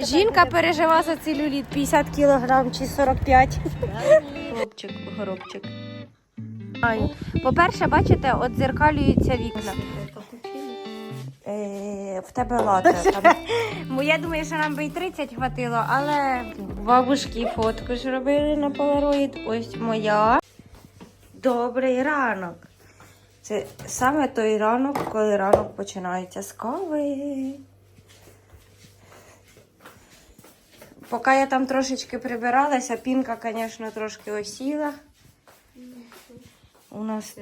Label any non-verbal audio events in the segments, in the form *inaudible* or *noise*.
Жінка пережила за целюліт 50 кілограм чи 45. Хлопчик, горобчик. Ай. По-перше, бачите, от дзеркалюються вікна. Е, в тебе. *laughs* Бо я думаю, що нам би і 30 хватило, але бабушки фотку ж робили на полароїд. Ось моя. Добрий ранок. Це саме той ранок, коли ранок починається з кави. Поки я там трошечки прибиралася, пінка, звісно, трошки осіла. У нас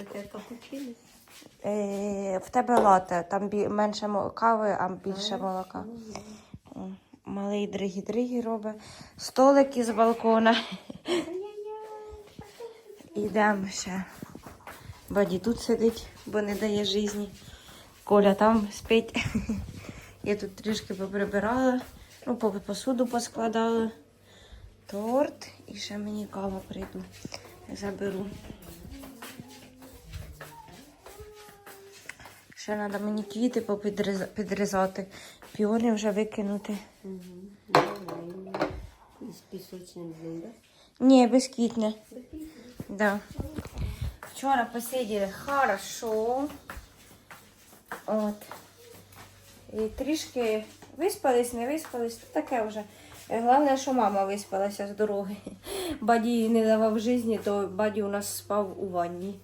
е, в тебе лате, там бі, менше кави, а більше молока. Малий дригі-дригі робить. Столики з балкона. Ідемо ще. Баді тут сидить, бо не дає житті. Коля там спить. Я тут трішки поприбирала, ну, поки посуду поскладала. Торт і ще мені кава прийду. Заберу. Ще треба мені квіти попідрізати. Піони вже викинути. З пісочним блюдом. Ні, безквітне. Да. Вчора посиділи хорошо. От. І трішки виспались, не виспались, то таке вже. Е, Головне, що мама виспалася з дороги. *laughs* Баді не давав житті, то баді у нас спав у ванні.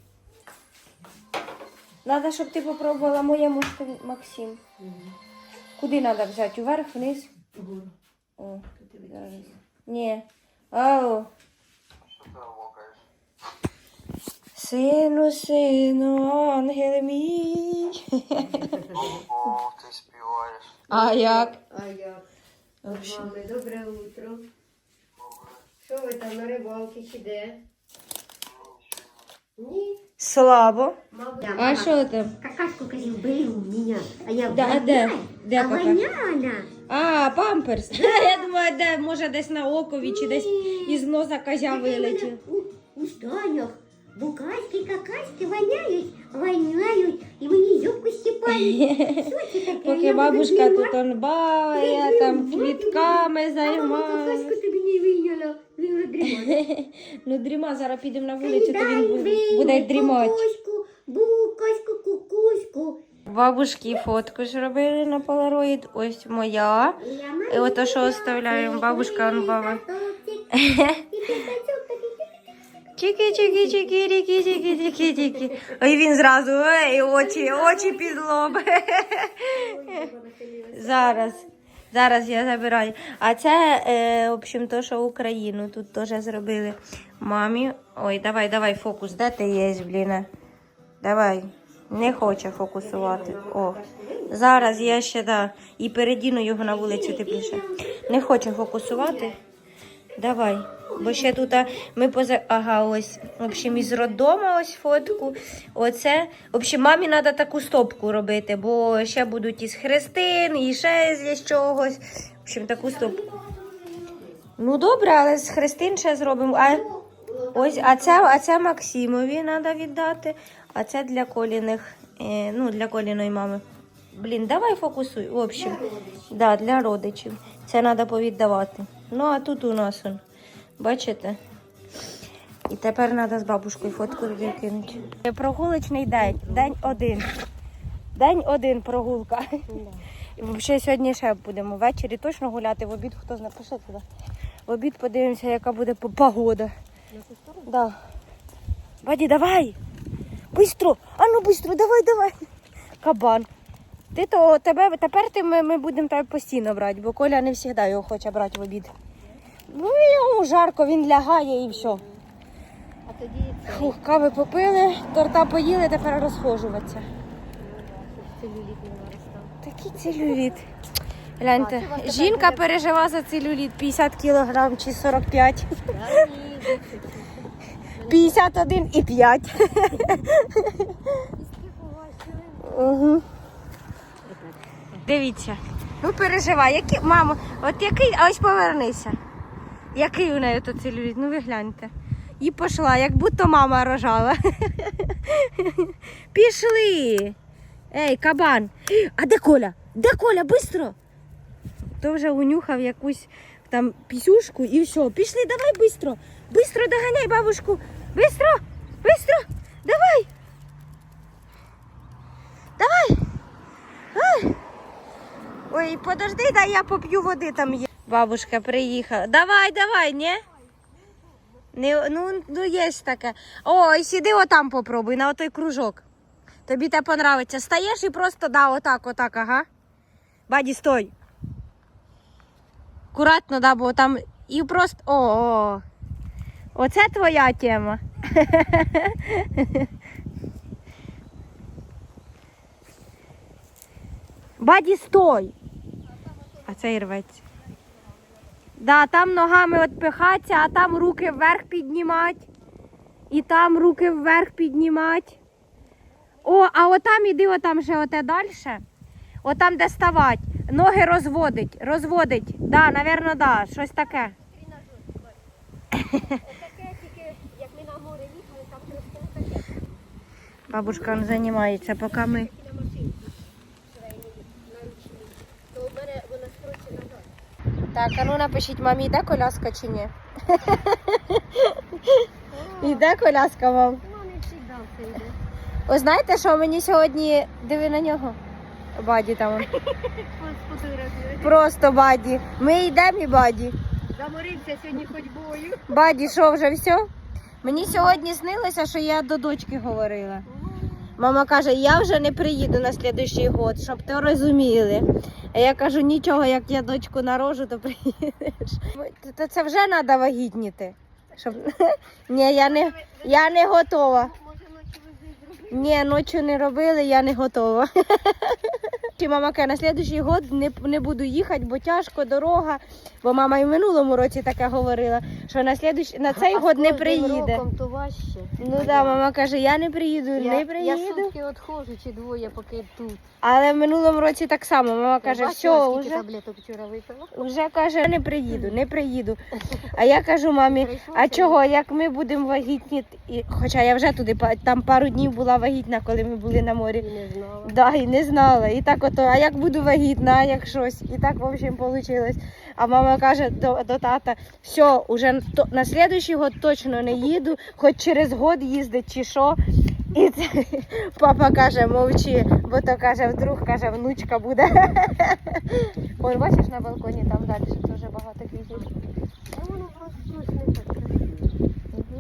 Надо, щоб ти попробувала моє мушку, Максим. Куди треба взяти? Уверх, вниз? О. Ні. Ау. Сину, сину, ангел мій. О, ти співаєш. А як? А я. Вообще. Мами, добре утро. Що ви там на рибалки чи де? Ні. Слабо. Мабуть. А що там? Какашку козел были у меня, а я Да, де? Де а воняла. А, памперс. *laughs* Я думаю, де, може десь на окові чи десь із носа козя вилетів. У, у станях букашки, какашки воняют, воняют, и мне юбку степали. *laughs* Поки бабушка тут он баває, там квітками займається. Какашку ты мне выняла, *laughs* вы уже дрімали. Ну, дріма, зараз підемо на вулицю, то він бу- буде дрімати. Букашку, букашку, кукушку. Бабушки фотку ж робили на полароїд. Ось моя. І ото що оставляємо, бабушка он баба. *laughs* Чики, чики, чики, ріки, чики, чики, чики. Ой, він зразу, ой, очі, очі під лоб. Зараз. Зараз я забираю. А це, е, в общем, то, що Україну тут теж зробили мамі. Ой, давай, давай, фокус. Де ти є, блін? Давай. Не хоче фокусувати. О. Зараз я ще да. І передіну його на вулицю тепліше. Не хоче фокусувати. Давай. Бо ще тут ми поза. Ага, ось. В общем, із роддома ось фотку. Оце. В общем, мамі треба таку стопку робити, бо ще будуть із хрестин, і ще з чогось. В общем, таку стопку. Ну добре, але з хрестин ще зробимо. А, ось, а це, а це Максимові треба віддати, а це для коліних, е, ну, для коліної мами. Блін, давай фокусуй. В общем, да, для родичів. Це треба повіддавати. Ну, а тут у нас он. Бачите? І тепер треба з бабушкою фотку викинути. Прогулочний день. День один. День один прогулка. Ще сьогодні ще будемо ввечері точно гуляти. В обід хто знає, пішли туди. В обід подивимося, яка буде погода. Да. Ваді, давай. Бистро. А ну бистро, давай, давай. Кабан. Ти то тебе тепер ти ми, ми будемо тебе постійно брати, бо Коля не завжди його хоче брати в обід. Ну йому жарко, він лягає і все. А тоді Фух, кави попили, торта поїли, тепер розхожуватися. Такий целюліт. Гляньте, жінка пережила за целюліт 50 кілограм чи 45. 51 і 5. Угу. Дивіться. Ну переживай, який, мамо, от який, а ось повернися. Який у неї тут целюліт? Ну ви гляньте. І пішла, як будто мама рожала. *laughs* Пішли. Ей, кабан. А де Коля? Де Коля? Бистро. хто вже унюхав якусь там пісюшку і все. Пішли, давай бистро. Бистро доганяй бабушку. Бистро, бистро, давай. Давай. Ой, подожди, дай я поп'ю води там є. Бабушка приїхала. Давай, давай, ні? Не, ну, ну є таке. О, і сіди отам попробуй, на отой кружок. Тобі те понравиться. Стаєш і просто да, отак, отак, ага. Баді, стой. Акуратно, да, бо там і просто. О, о. Оце твоя тема. *laughs* Баді, стой. А цей рветься. Да, там ногами от пихатися, а там руки вверх піднімати. І там руки вверх піднімати. О, а отам іди, отам ще оте далі. Отам, де ставать. Ноги розводить, розводить. Да, напевно, да, щось таке. Бабушка он займається, поки ми. На машинці швейні, наручні. То у мене вона скорочена назад. Так, а ну напишіть мамі, йде коляска чи ні? Йде коляска вам. Мамі завжди все йде. Ви знаєте, що мені сьогодні диви на нього? Баді там. он. Просто баді. Ми йдемо і баді. Заморився сьогодні ходьбою. Баді, що вже все? Мені сьогодні снилося, що я до дочки говорила. Мама каже, я вже не приїду на слідуючий год, щоб ти розуміли. А я кажу, нічого, як я дочку народжу, то приїдеш. То це вже треба вагітніти. Щоб... *laughs* Ні, я не, я не готова. Може ночі ви зробили? Ні, ночі не робили, я не готова. *laughs* Чи мама каже, на слідуючий год не, не буду їхати, бо тяжко дорога. Бо мама і в минулому році таке говорила, що на, слідуч... на цей А год не приїде. роком то важче. Ну так, да, мама каже, я не приїду, Я, не я сутки відходжу чи двоє, поки тут. Але в минулому році так само. Мама каже, Бачила, все, вже, таблеток вчора випила? вже каже, не приїду, не приїду. *laughs* А я кажу мамі, а чого, як ми будемо вагітні, хоча я вже туди там пару днів була вагітна, коли ми були на морі. І не знала. Да, і не знала. І так ото, а як буду вагітна, а як щось. І так, в общем, вийшло. А мама каже до, до тата, все, уже то, на слідуючий год точно не їду, хоч через год їздить чи що. І це, *laughs* папа каже, мовчи, бо то каже, вдруг каже, внучка буде. *laughs* Ой, бачиш на балконі там далі дуже багато квітів.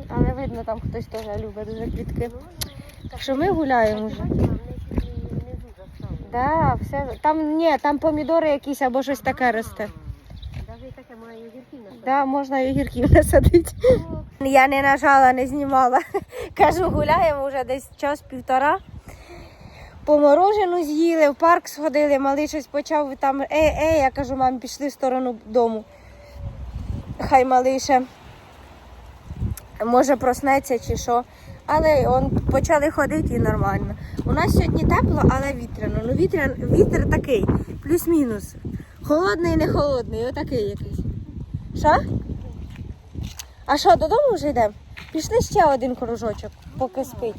Але видно, там хтось теж любить дуже квітки. Так що ми гуляємо вже. Да, все. Там ні, там помідори якісь або щось таке росте. Навіть таке має огірки на Да, можна і огірків насадити. Я не нажала, не знімала. Кажу, гуляємо вже десь час півтора. По морожену з'їли, в парк сходили, малий щось почав там ей, ей, я кажу, мам, пішли в сторону дому. Хай малий ще може проснеться чи що. Але он почали ходити і нормально. У нас сьогодні тепло, але вітряно. Ну вітрян, вітер такий, плюс-мінус. Холодний, не холодний, отакий якийсь. Що? А що, додому вже йдемо? Пішли ще один кружочок, поки спить.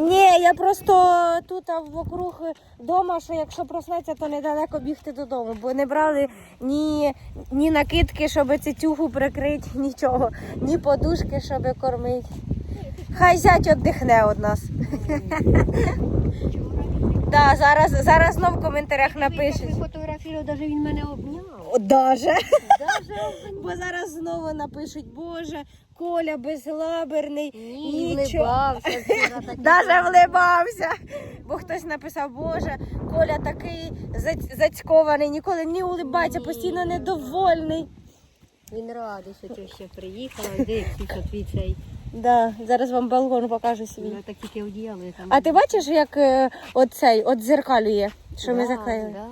Ні, я просто тут а, вокруг дома, що якщо проснеться, то недалеко бігти додому, бо не брали ні, ні накидки, щоб цицюху прикрити, нічого, ні подушки, щоб кормити. Хай зять віддихне від нас. Да, зараз, зараз знов в коментарях напишуть. фотографію, навіть він мене обняв. О, Даже. Бо зараз знову напишуть, Боже, Коля безглаберний, Ні, нічого. вчора такий. Даже вливався. Бо хтось написав, Боже, Коля такий заць- зацькований, ніколи не улибається, постійно недовольний. Він радий, що ти ще приїхала. *laughs* Дивіться, твій цей? Да, зараз вам балкон покажу свій. Ну, так тільки одіяли там. А ти бачиш, як е, оцей, от дзеркалює, що ми заклеїли? Да.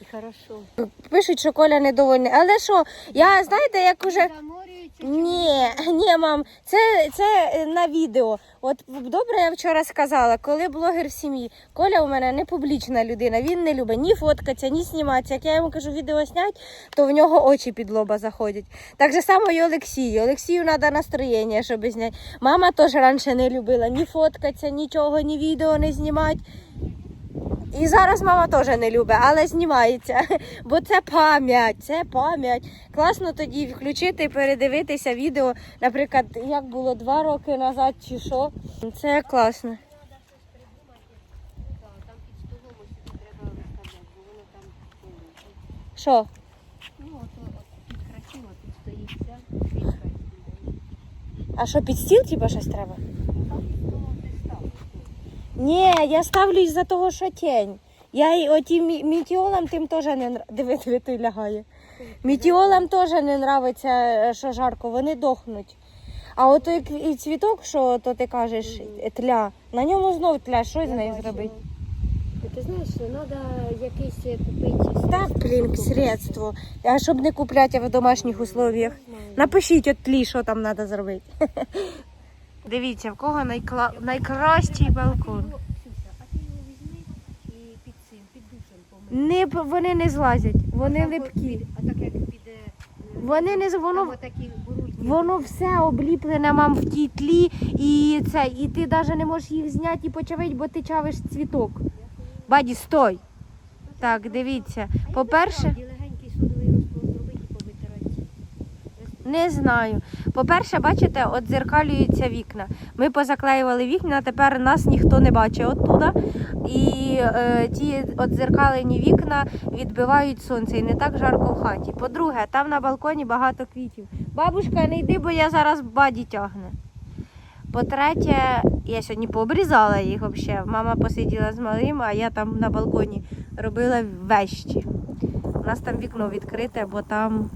І хорошо. Пишуть, що Коля недовольний. Але що, я знаєте, як уже. Заморюється. Ні, *laughs* ні, мам, це, це е, на відео. От добре, я вчора сказала, коли блогер в сім'ї, Коля у мене не публічна людина, він не любить ні фоткатися, ні зніматися. Як я йому кажу відео снять, то в нього очі під лоба заходять. Так же само і Олексію. Олексію треба настроєння, щоб зняти. Мама теж раніше не любила ні фоткатися, нічого, ні відео не знімати. І зараз мама теж не любить, але знімається. *laughs* Бо це пам'ять, це пам'ять. Класно тоді включити передивитися відео, наприклад, як було два роки назад чи що. Це класно. Що? Ну, от тут красиво, тут стоїть. А що під стіл, типа щось треба? Ні, я ставлю із-за того, що тінь. Я й оті мі- мітіолам тим теж не нра- Диви, диви, той лягає. Мітіолам теж не нравиться, е, що жарко, вони дохнуть. А от той кві- і цвіток, що то ти кажеш, е, тля, на ньому знов тля, що з нею зробити? Ти знаєш, треба якийсь купити. Так, блін, средство. А щоб не купляти в домашніх условиях. Напишіть от тлі, що там треба зробити. *laughs* Дивіться, в кого найкла... найкращий балкон. Не, вони не злазять, вони липкі. А так як піде... е, Вони не воно, воно все обліплене мам в тій тлі, і це, і ти навіть не можеш їх зняти і почавити, бо ти чавиш цвіток. Баді, стой. Так, дивіться. По-перше, Насправді, легенький содовий розклад зробити і повитирати. Не знаю. По-перше, бачите, от дзеркалюються вікна. Ми позаклеювали вікна, тепер нас ніхто не бачить оттуда. І е, ті отзеркалені вікна відбивають сонце і не так жарко в хаті. По-друге, там на балконі багато квітів. Бабушка, не йди, бо я зараз баді тягне. По-третє, я сьогодні пообрізала їх взагалі. Мама посиділа з малим, а я там на балконі робила вещі. У нас там вікно відкрите, бо там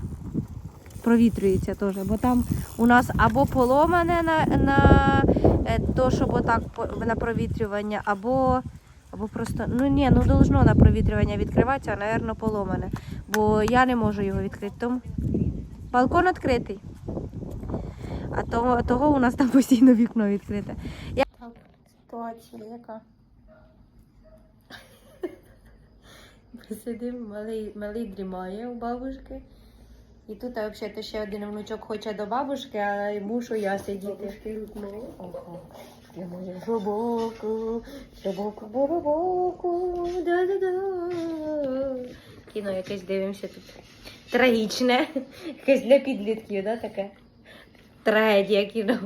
провітрюється теж. Бо там у нас або поломане на, на е, то, щоб отак на провітрювання, або, або просто, ну ні, ну должно на провітрювання відкриватися, а, мабуть, поломане. Бо я не можу його відкрити. Тому балкон відкритий. А того, того у нас там постійно вікно відкрите. Я... Так, ситуація яка? Ми сидимо, малий, малий дрімає у бабушки. І тут а, взагалі ще один внучок хоче до бабушки, а мушу я сидіти. Ого. Я можу жобоку, жобоку, боробоку, да-да-да. Кіно якесь дивимося тут. Трагічне. Якесь для підлітків, да, таке? Трагедія кіно.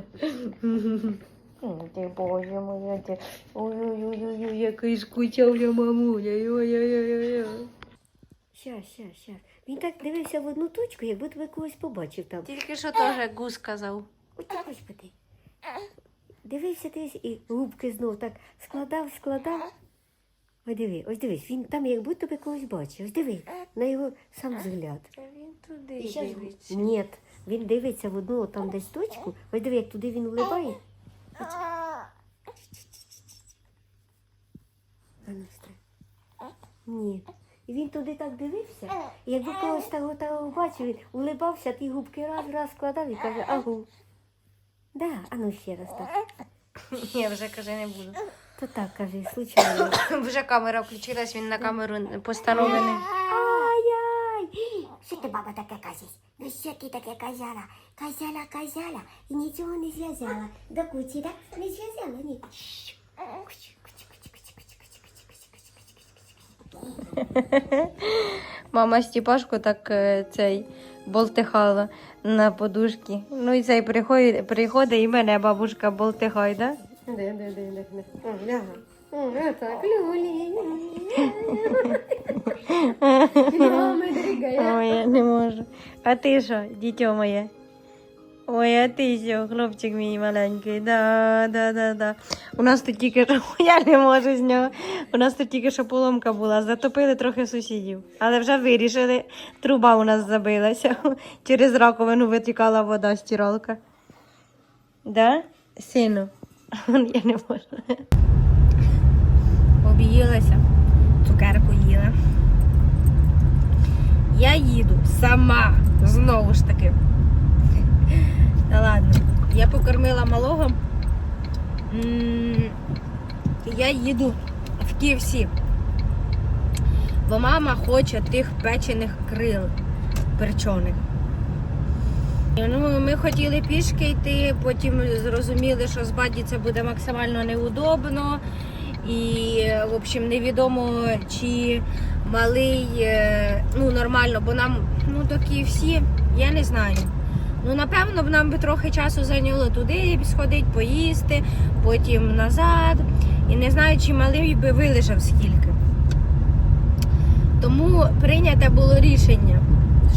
Ти боже моя, ти. Ой-ой-ой, який скучав я мамуля. Ой-ой-ой-ой. Щас, щас, щас. Він так дивився в одну точку, як будто би когось побачив там. Тільки що теж гус сказав. Ой, ти, господи. Дивився дивився і губки знов так складав, складав. Ось диви, ось дивись, він там як будто би когось бачив. Ось диви, на його сам взгляд. Він туди І щас- Ні, він дивиться в одну там десь точку. Ось диви, як туди він улибає. А ну. Ні. І він туди так дивився, і якби когось того того бачив, він улибався, ті губки раз, раз складав і каже, агу. Да, а ну ще раз так. Ні, вже каже, не буду. То так кажи, случайно. *coughs* Вже камера включилась, він на камеру постановлений. Ай-ай! Що ти, баба, таке кажеш? Ну що ти таке казала? Казала, казала і нічого не зв'язала. До куці, так? Не зв'язала, ні. Шш. *laughs* Мама Степашку так е, цей болтихала на подушки. Ну і цей приходить, приходить і мене бабушка болтихає, да? Де, де, де, де, де. О, ляга. О, так, люлі. *laughs* Ой, я не можу. А ти що, дітьо моє? Ой, а ти що, хлопчик мій маленький, да, да, да, да. У нас тут тільки що, *laughs* я не можу з нього. У нас тут тільки що поломка була, затопили трохи сусідів. Але вже вирішили, труба у нас забилася. *laughs* Через раковину витікала вода, стиралка. Да? Сину? *laughs* Я не можу. Об'їлася, цукерку їла. Я їду сама, знову ж таки. Та ладно, я покормила малого. Я їду в KFC. Бо мама хоче тих печених крил перчених. Ну, ми хотіли пішки йти, потім зрозуміли, що з баді це буде максимально неудобно. І, в общем, невідомо, чи малий е, ну, нормально, бо нам ну, до KFC, я не знаю. Ну, напевно, б нам би трохи часу зайняло туди сходити, поїсти, потім назад. І не знаю, чи малий би вилежав скільки. Тому прийняте було рішення,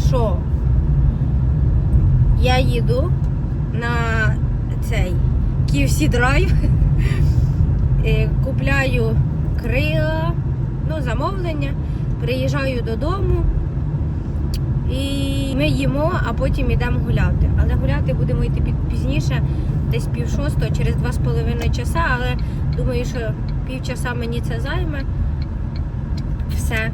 що я їду на цей KFC Drive, *laughs* е, купляю крила, ну, замовлення, приїжджаю додому і ми їмо, а потім йдемо гуляти. Але гуляти будемо йти пізніше, десь пів шостого, через два з половиною часа, але думаю, що півчаса мені це займе. Все.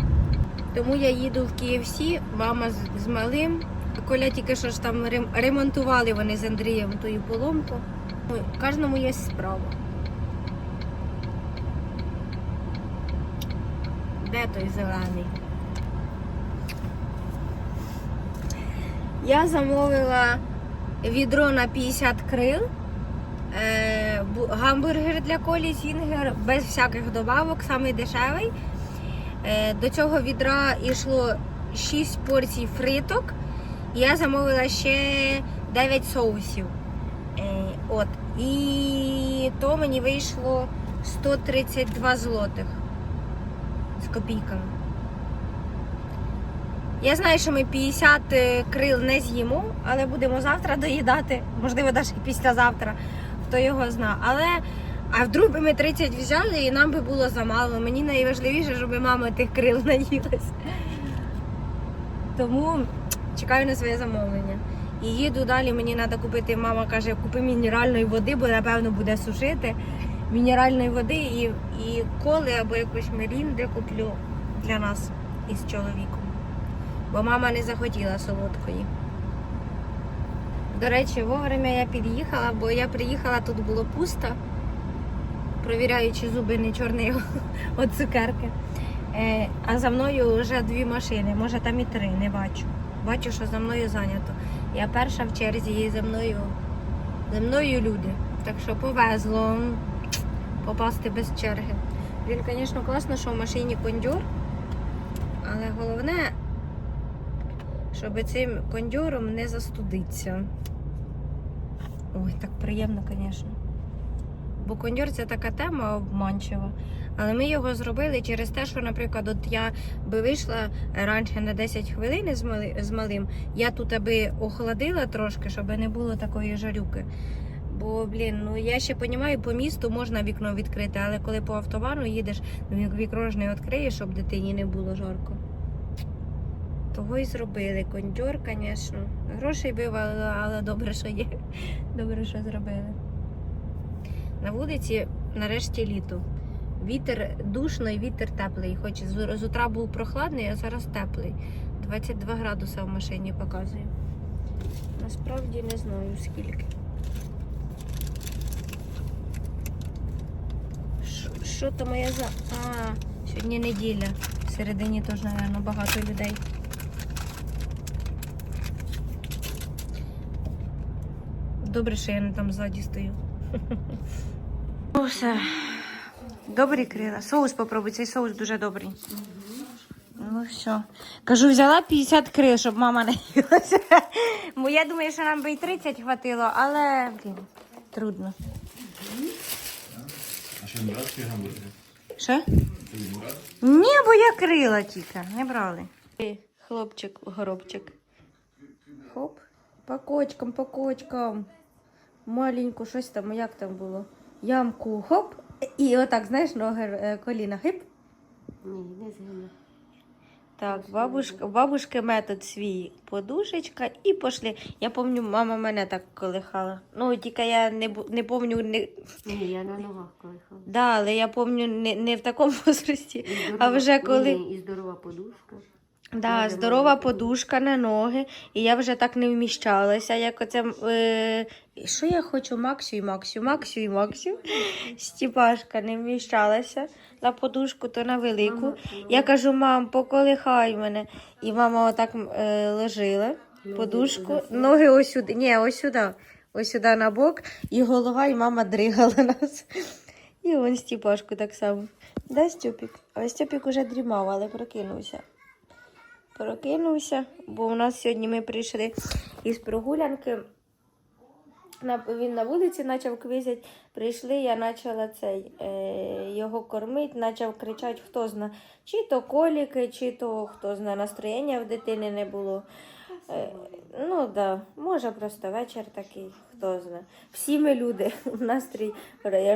Тому я їду в KFC, мама з, малим. Коля тільки що ж там ремонтували вони з Андрієм тою поломку. Ну, Кожному є справа. Де той зелений? Я замовила відро на 50 крил, е, гамбургер для колі Зінгер без всяких добавок, самий дешевий. Е, До цього відра йшло 6 порцій фриток. Я замовила ще 9 соусів. Е, От. І то мені вийшло 132 злотих з копійками. Я знаю, що ми 50 крил не з'їмо, але будемо завтра доїдати, можливо, навіть післязавтра, хто його зна. Але а вдруг би ми 30 взяли і нам би було замало. Мені найважливіше, щоб мама тих крил наїлась. Тому чекаю на своє замовлення. І їду далі, мені треба купити, мама каже, купи мінеральної води, бо напевно буде сушити. Мінеральної води і, і коли або якусь мерінди куплю для нас із чоловіком. Бо мама не захотіла солодкої. До речі, вовремя я під'їхала, бо я приїхала, тут було пусто, провіряю, чи зуби не чорні *laughs* від цукерки. Е, а за мною вже дві машини, може там і три, не бачу. Бачу, що за мною зайнято. Я перша в черзі і за мною, за мною люди. Так що повезло попасти без черги. Він, звісно, класно, що в машині кондьор, але головне, щоб цим кондьором не застудитися. Ой, так приємно, звісно. Бо кондьор це така тема обманчива. Але ми його зробили через те, що, наприклад, от я би вийшла раніше на 10 хвилин з, малим, я тут аби охолодила трошки, щоб не було такої жарюки. Бо, блін, ну я ще розумію, по місту можна вікно відкрити, але коли по автобану їдеш, вікно ж не відкриєш, щоб дитині не було жарко. Того і зробили. Кондьор, звісно. Грошей бив, але, добре, що є. Добре, що зробили. На вулиці нарешті літо. Вітер душно і вітер теплий. Хоч з, утра був прохладний, а зараз теплий. 22 градуси в машині показує. Насправді не знаю скільки. Що то моя за. А, сьогодні неділя. Всередині теж, мабуть, багато людей. Добре, що я не там ззаді стою. *laughs* Ну все. Добрі крила. Соус попробуй, цей соус дуже добрий. Ну все. Кажу, взяла 50 крил, щоб мама не їлася. Бо я думаю, що нам би і 30 хватило, але блін, трудно. А що не брати гамбургери? Що? Ні, бо я крила тільки, не брали. Хлопчик, горобчик. Хоп. По кочкам, по кочкам. Маленьку, щось там, як там було? Ямку, хоп. І отак, знаєш, ноги, е, коліна, хип. Ні, не згину. Так, бабушка, бабушки метод свій подушечка і пошли. Я пам'ятаю, мама мене так колихала. Ну, тільки я не, бу- не пам'ятаю, не... Ні, я на ногах колихала. да, але я пам'ятаю не, не в такому *laughs* возрасті, І здорова- а вже коли. Ні, і здорова подушка. Да, здорова подушка на ноги, і я вже так не вміщалася, як оце. Е... Що я хочу? Максю і Максю, Максю і Максю. *laughs* Стіпашка не вміщалася на подушку, то на велику. Я кажу, мам, поколихай мене. І мама отак е, ложила подушку, ноги ось сюди. Ні, ось сюди. Ось сюди на бок, і голова, і мама дригала *laughs* нас. І он Стіпашку так само. Да, Стьопік? А Стьопік уже дрімав, але прокинувся. Прокинувся, бо у нас сьогодні ми прийшли із прогулянки. Він на вулиці почав квізять. Прийшли, я почала цей, е, його кормити, почав кричати, хто зна, чи то коліки, чи то хто зна, настроєння в дитини не було. Е, ну да, може просто вечір такий, хто зна. Всі ми люди, *laughs* настрій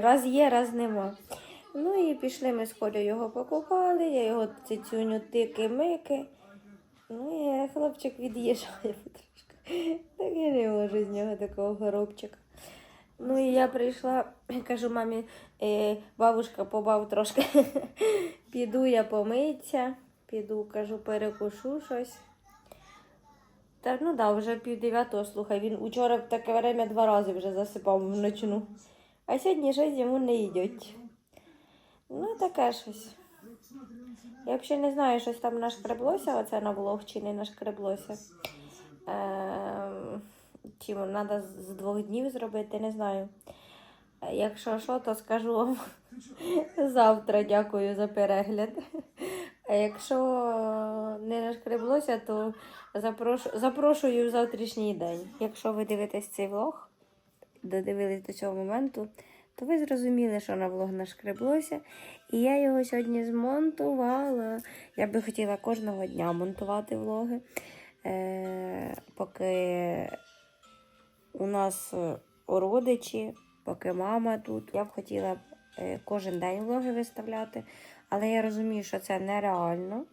раз є, раз нема. Ну і пішли ми з Колю його покупали, я його цицюню тики-мики. Ну і хлопчик від'їжджає *laughs* потрошки. Так я не можу з нього такого горобчика. Ну і я прийшла, *clears throat* кажу мамі, е, бабушка, побав трошки. *laughs* піду я помитися, піду, кажу, перекушу щось. Та ну да, вже пів дев'ятого, слухай, він учора в таке время два рази вже засипав вночну. А сьогодні щось йому не йдуть. Ну, таке щось. Я взагалі не знаю, щось там нашкреблося, оце на влог чи не нашкреблося. Ем, чи треба з двох днів зробити, не знаю. Е, Якщо що, то скажу вам *laughs* завтра дякую за перегляд. А якщо не нашкреблося, то запрошу, запрошую в завтрашній день. Якщо ви дивитесь цей влог, додивились до цього моменту, то ви зрозуміли, що на влог нашкреблося. І я його сьогодні змонтувала. Я би хотіла кожного дня монтувати влоги. Е, поки у нас е, родичі, поки мама тут. Я б хотіла е, кожен день влоги виставляти, але я розумію, що це нереально.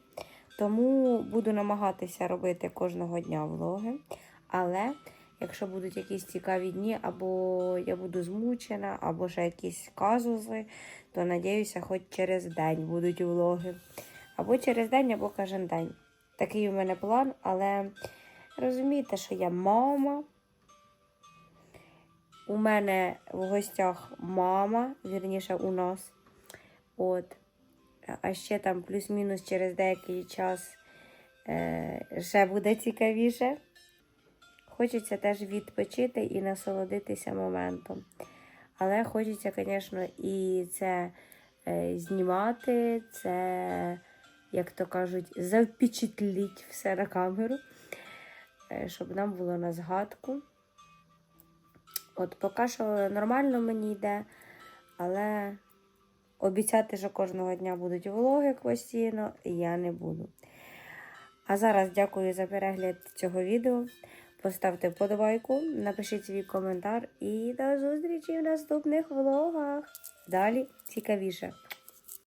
Тому буду намагатися робити кожного дня влоги. Але якщо будуть якісь цікаві дні, або я буду змучена, або ще якісь казузи, то надіюся, хоч через день будуть влоги. Або через день, або кожен день. Такий у мене план, але розумієте, що я мама. У мене в гостях мама, вірніше, у нас. От. А ще там плюс-мінус через деякий час е, ще буде цікавіше. Хочеться теж відпочити і насолодитися моментом. Але хочеться, звісно, і це е, знімати, це, як то кажуть, запечатліть все на камеру, е, щоб нам було на згадку. От поки що нормально мені йде, але обіцяти, що кожного дня будуть влоги постійно, я не буду. А зараз дякую за перегляд цього відео. Поставте вподобайку, напишіть свій коментар і до зустрічі в наступних влогах. Далі цікавіше.